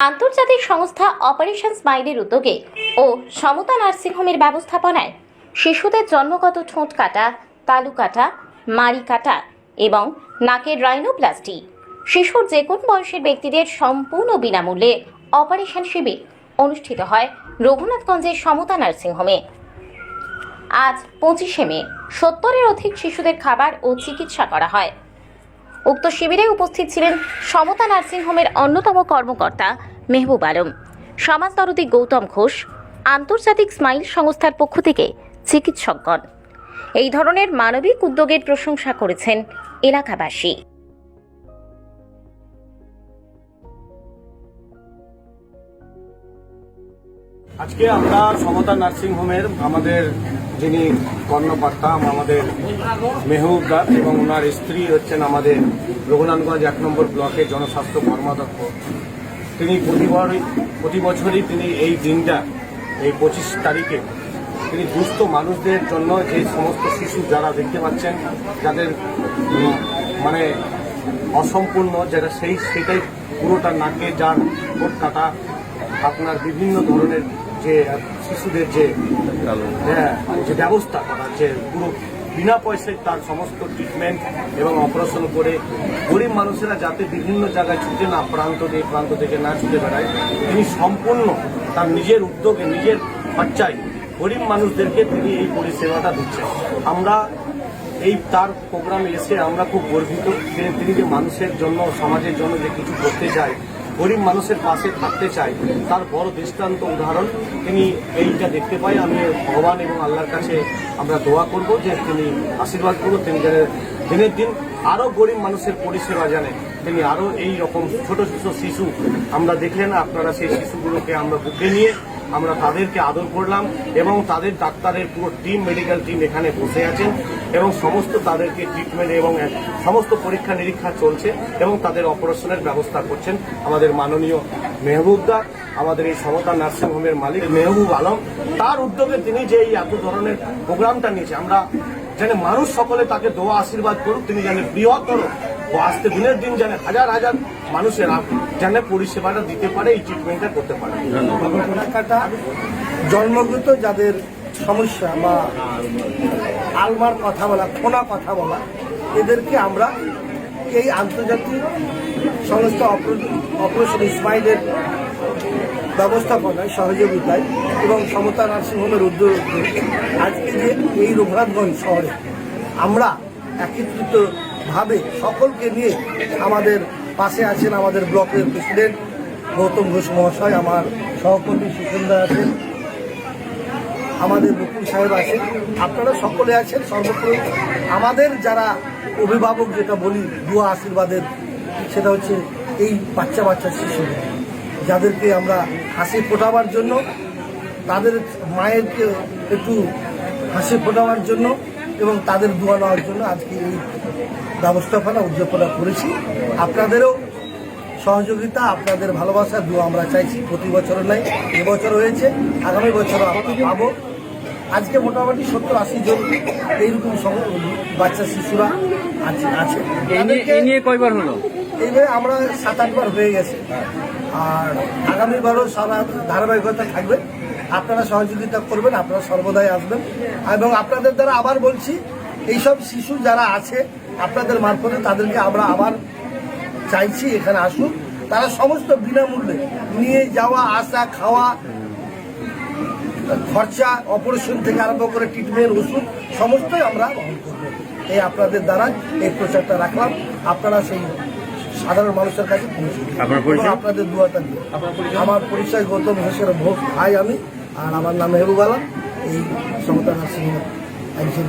আন্তর্জাতিক সংস্থা অপারেশন স্মাইলের উদ্যোগে ও সমতা নার্সিংহোমের ব্যবস্থাপনায় শিশুদের জন্মগত ঠোঁট কাটা, তালু কাটা, মাড়ি কাটা এবং নাকের রাইনোপ্লাস্টি শিশুর যে কোন বয়সের ব্যক্তিদের সম্পূর্ণ বিনামূল্যে অপারেশন শিবির অনুষ্ঠিত হয় রঘুনাথগঞ্জের সমতা নার্সিংহোমে আজ পঁচিশে মে, সত্তরের অধিক শিশুদের খাবার ও চিকিৎসা করা হয়। উক্ত শিবিরে উপস্থিত ছিলেন সমতা নার্সিংহোমের অন্যতম কর্মকর্তা মেহবুব আলম। সমাজদরদি গৌতম ঘোষ, আন্তর্জাতিক স্মাইল সংস্থার পক্ষ থেকে চিকিৎসকগণ। এই ধরনের মানবিক উদ্যোগের প্রশংসা করেছেন এলাকাবাসী। আজকে আমরা সমতা নার্সিং হোমের আমাদের যিনি কর্ণকর্তা আমাদের মেহবুবদার এবং ওনার স্ত্রী হচ্ছেন আমাদের রঘুনাথগঞ্জ এক নম্বর ব্লকের জনস্বাস্থ্য কর্মাধ্যক্ষ। তিনি প্রতিবারই প্রতি বছরই তিনি এই দিনটা এই পঁচিশ তারিখে তিনি দুস্থ মানুষদের জন্য যে সমস্ত শিশু যারা দেখতে পাচ্ছেন যাদের মানে অসম্পূর্ণ যেটা সেই সেটাই পুরোটা নাকে যার ঠোঁট কাটা আপনার বিভিন্ন ধরনের যে শিশুদের যে হ্যাঁ, যে ব্যবস্থা করা যে পুরো বিনা পয়সায় তার সমস্ত ট্রিটমেন্ট এবং অপারেশন করে গরিব মানুষেরা যাতে বিভিন্ন জায়গায় ছুটে না, প্রান্ত দিয়ে প্রান্ত থেকে না ছুটে বেড়ায়, তিনি সম্পূর্ণ তার নিজের উদ্যোগে, নিজের খরচায় গরিব মানুষদেরকে তিনি এই পরিষেবাটা দিচ্ছেন। আমরা এই তার প্রোগ্রামে এসে আমরা খুব গর্বিত তিনি যে মানুষের জন্য, সমাজের জন্য যে কিছু করতে চায় গরিব মানুষের পাশে থাকতে চায়, তার বড় দৃষ্টান্ত উদাহরণ তিনি এইটা দেখতে পাই আমি ভগবান এবং আল্লাহর কাছে আমরা দোয়া করব যে তিনি আশীর্বাদ করব তিনি যেন দিনের দিন আরও গরিব মানুষের পরিষেবা জানে তিনি আরও এই রকম ছোট ছোট শিশু আমরা দেখলেন, আপনারা সেই শিশুগুলোকে আমরা বুকে নিয়ে আমরা তাদেরকে আদর করলাম এবং তাদের ডাক্তারের পুরো টিম মেডিকেল টিম এখানে বসে আছেন এবং সমস্ত তাদেরকে ট্রিটমেন্ট এবং সমস্ত পরীক্ষা নিরীক্ষা চলছে এবং তাদের অপারেশনের ব্যবস্থা করছেন আমাদের মাননীয় মেহবুবদা, আমাদের এই সমতা নার্সিংহোমের মালিক মেহবুব আলম। তার উদ্যোগে তিনি যে এই এত ধরনের প্রোগ্রামটা নিয়েছে, আমরা যেন মানুষ সকলে তাকে দোয়া, আশীর্বাদ করুক। তিনি যেন বৃহত্তর আজকে দিনের দিন যেন হাজার হাজার মানুষের যেন পরিষেবাটা দিতে পারে, এই ট্রিটমেন্টটা করতে পারে। জন্মগত যাদের সমস্যা বা আলমার কথা বলা খোনা কথা বলা, এদেরকে আমরা এই আন্তর্জাতিক অপারে- অপারেশন ইসমাইলের ব্যবস্থাপনায় সহযোগিতায় এবং সমতা নার্সিংহোমের উদ্যোগে আজকে যে এই রঘুনাথগঞ্জ শহরে আমরা একত্রিতভাবে সকলকে নিয়ে আমাদের পাশে আছেন আমাদের ব্লকের প্রেসিডেন্ট গৌতম ঘোষ মহাশয়, আমার সহকর্মী সুখেন্দা আছেন, আমাদের মুকুল সাহেব আছেন। আপনারা সকলে আছেন, সর্বপ্রথম আমাদের যারা অভিভাবক, যেটা বলি, দুয়া আশীর্বাদের, সেটা হচ্ছে এই বাচ্চা বাচ্চা শিশু যাদেরকে আমরা হাসি ফোটাবার জন্য তাদের মায়েরকে একটু হাসি ফোটাবার জন্য এবং তাদের দোয়া নেওয়ার জন্য আজকে এই ব্যবস্থাপনা উদ্যাপনা করেছি। আপনাদেরও সহযোগিতা আপনাদের ভালোবাসা দু আমরা চাইছি। প্রতি বছরও নাই এবছর হয়েছে আগামী বছরও আমরা পাবো। আজকে মোটামুটি সত্তর আশি জন এইরকম বাচ্চা শিশুরা আছে। আছে এই নিয়ে কয়বার হলো? এইভাবে আমরা সাত আটবার হয়ে গেছে। আর আগামীবারও সারা ধারাবাহিকতা থাকবে। আপনারা সহযোগিতা করবেন, আপনারা সর্বদাই আসবেন। এবং আপনাদের দ্বারা আবার বলছি, এইসব শিশু যারা আছে, আপনাদের মারফতে তাদেরকে আমরা আবার চাইছি এখানে আসুন তারা সমস্ত বিনামূল্যে নিয়ে যাওয়া, আসা, খাওয়া, খরচা অপারেশন থেকে আরম্ভ করে ট্রিটমেন্ট ওষুধ, সমস্তই আমরা বহন করব। এই আপনাদের দ্বারা এই প্রচারটা রাখলাম। আপনারা সেই সাধারণ মানুষের কাছে পৌঁছে আপনার পরিচয়? আপনাদের দুয়াটা দিয়ে আমার পরিচয় গৌতম ঘোষের ভোগ ভাই আমি আর আমার নাম হেবুবালা আলম এই সমতা নার্সিং একজন